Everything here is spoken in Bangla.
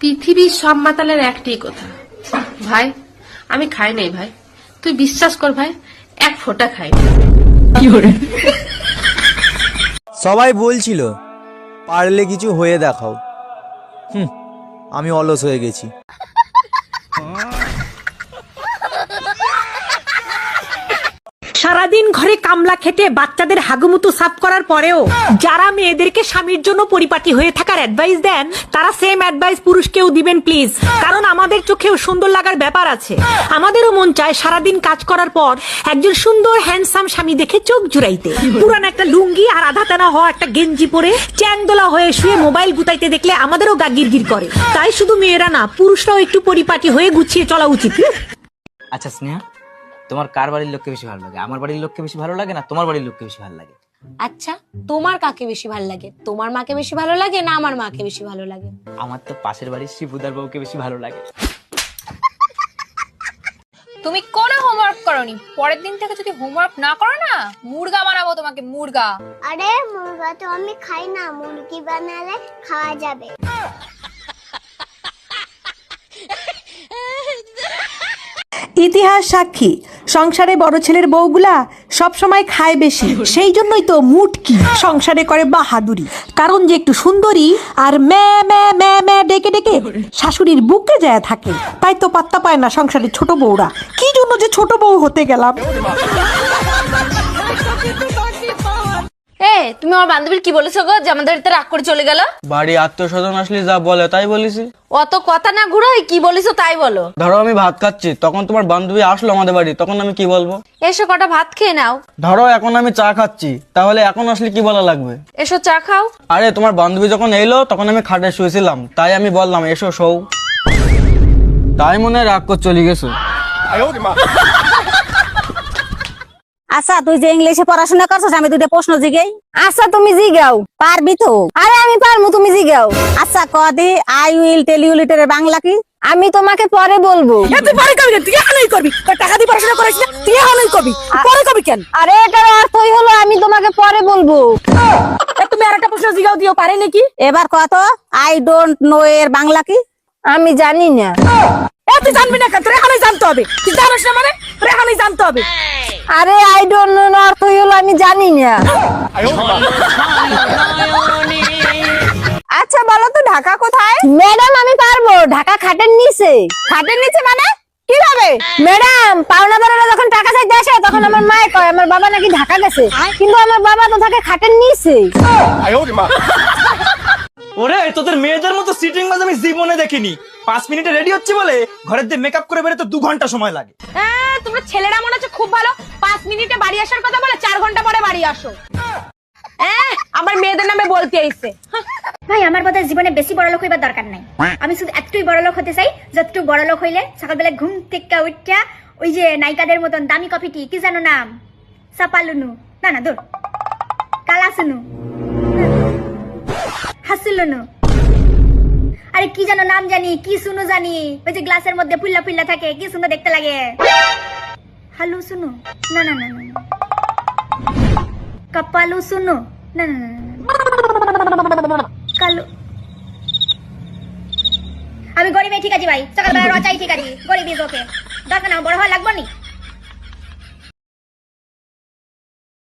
পৃথিবীর সব মাতালের একটি কথা। ভাই, আমি খাই নাই ভাই। তুই বিশ্বাস কর ভাই, এক ফোঁটা খাই সবাই বলছিল, পারলে কিছু হয়ে দেখাও। হুম, আমি অলস হয়ে গেছি। সারাদিন ঘরে কামলা খেটে বাচ্চাদের হাগুমুতু সাফ করার পরেও যারা মেয়েদেরকে স্বামীর জন্য পরিপাটি হয়ে থাকার অ্যাডভাইস দেন, তারা সেম অ্যাডভাইস পুরুষকেও দিবেন প্লিজ কারণ আমাদের চোখেও সুন্দর লাগার ব্যাপার আছে। আমাদেরও মন চায় সারাদিন কাজ করার পর একজন সুন্দর হ্যান্ডসাম স্বামী দেখে চোখ জুড়াইতে। পুরান একটা লুঙ্গি আর আধা তেনা হওয়া একটা গেঞ্জি পরে চ্যাংদোলা হয়ে শুয়ে মোবাইল গুতাইতে দেখলে আমাদেরও গা গিরগির করে। তাই শুধু মেয়েরা না, পুরুষরাও একটু পরিপাটি হয়ে গুছিয়ে চলা উচিত আচ্ছা স্নেহা তোমার কার বাড়ির লোককে বেশি ভালো লাগে? আমার বাড়ির লোককে বেশি ভালো লাগে না তোমার বাড়ির লোককে বেশি ভালো লাগে? আচ্ছা তোমার কাকে বেশি ভালো লাগে? তোমার মাকে বেশি ভালো লাগে না আমার মাকে বেশি ভালো লাগে? আমার তো পাশের বাড়ির শিবুদার বউকে বেশি ভালো লাগে। তুমি কোনো হোমওয়ার্ক করনি? পরের দিন থেকে যদি হোমওয়ার্ক না করো না মুরগা বানাবো তোমাকে মুরগা। আরে মুরগা তো আমি খাই না। মুরগি বানালে খাওয়া যাবে। ইতিহাস সাক্ষী। সংসারে বড় ছেলের বউগুলা সব সময় খায় বেশি। সেই জন্যই তো মুটকি। সংসারে করে বাহাদুরি। কারণ যে একটু সুন্দরী আর ম্যা ম্যা ম্যা ম্যা ডেকে ডেকে শাশুড়ির বুকে যায় থাকে। তাই তো পাত্তা পায় না সংসারের ছোট বউরা। কি জন্য যে ছোট বউ হতে গেলাম? তুমি আমার বান্ধবীর কি বলেছ গো যে আমাদের বাড়িতে রাগ করে চলে গেল? বাড়ি আত্মীয় স্বজন আসলে যা বলে তাই বলিসি অত কথা না ঘুরাই কি বলেছ তাই বলো। ধরো আমি ভাত খাচ্ছি তখন তোমার বান্ধবী আসলো আমাদের বাড়ি তখন আমি কি বলব? এসো কটা ভাত খেয়ে নাও। ধরো এখন আমি চা খাচ্ছি তাহলে এখন আসলে কি বলা লাগবে? এসো চা খাও। আরে তোমার বান্ধবী যখন এলো তখন আমি খাটে শুয়েছিলাম তাই আমি বললাম এসো শোও। তাই মনে হয় রাগ করে চলে গেছো। আচ্ছা তুই যে ইংলিশে পড়াশোনা করছিস আমি দুইটা প্রশ্ন জিগাই। আচ্ছা তুমি জিগাও। পারবি তো? আরে আমি পারব তুমি জিগাও। আচ্ছা কদি I will tell you later Bangla কি? আমি তোমাকে পরে বলব। তুই পরে কবি তুই এখনই করবি টাকা দিয়ে পড়াশোনা করিস না তুই এখনই কবি। পরে কবি কেন? আরে এটার অর্থই হলো আমি তোমাকে পরে বলব। তুমি আর একটা প্রশ্ন জিগাও দিও পারে নাকি? এবার কত আই ডোন্ট নো এর বাংলা কি? আমি জানি না। এ তুই জানবি না কেন? তোর এখনই জানতে হবে। তুই জানিস না মানে? তোর এখনই জানতে হবে। আরে আই ডোন্ট নো এর অর্থই হলো আমি জানি না। আচ্ছা বলো তো ঢাকা কোথায়? ম্যাডাম আমি পারব। ঢাকা খাটের নিচে। খাটের নিচে মানে? কীভাবে ম্যাডাম পাওনাদারেরা যখন টাকা চাইতে আসে তখন আমার মায়ে কয় আমার বাবা নাকি ঢাকা গেছে। কিন্তু আমার বাবা তো থাকে খাটের নিচে। ওরে তোদের মেয়েদের মতো সিটিং বাজ আমি জীবনে দেখিনি। পাঁচ মিনিটে রেডি হচ্ছে বলে ঘরের দিয়ে মেকআপ করে বেরোতে দু ঘণ্টা সময় লাগে। তোমরা ছেলেরা মনে হচ্ছে খুব ভালো। পাঁচ মিনিটে বাড়ি আসার কথা বলে চার ঘণ্টা পরে বাড়ি আসো। হ্যাঁ, আমার মেয়েদের নামে বলতে আইছে। ভাই আমার বোধহয় জীবনে বেশি বড় লোক হইবার দরকার নাই। আমি শুধু এতটুই বড় লোক হতে চাই যতটুকু বড় লোক হইলে সকালবেলা ঘুম থেকে উঠা ওই যে নায়িকাদের মতন দামি কফিটি কি জানো নাম? সাপালুনু না না দূর কালাসুনু। হাসুলুনু। আরে কি জানো নাম জানি কি শুনু জানি। ওই যে গ্লাসের মধ্যে ফুল্লা ফুল্লা থাকে কি সুন্দর দেখতে লাগে। হালু শুনো না না না না না কালো না, না কালু আমি গরিবে ঠিক আছি ভাই। সকালবেলা রচাই ঠিক আছি। গরিবি ওকে দরকার না বড় হওয়া লাগবো নি?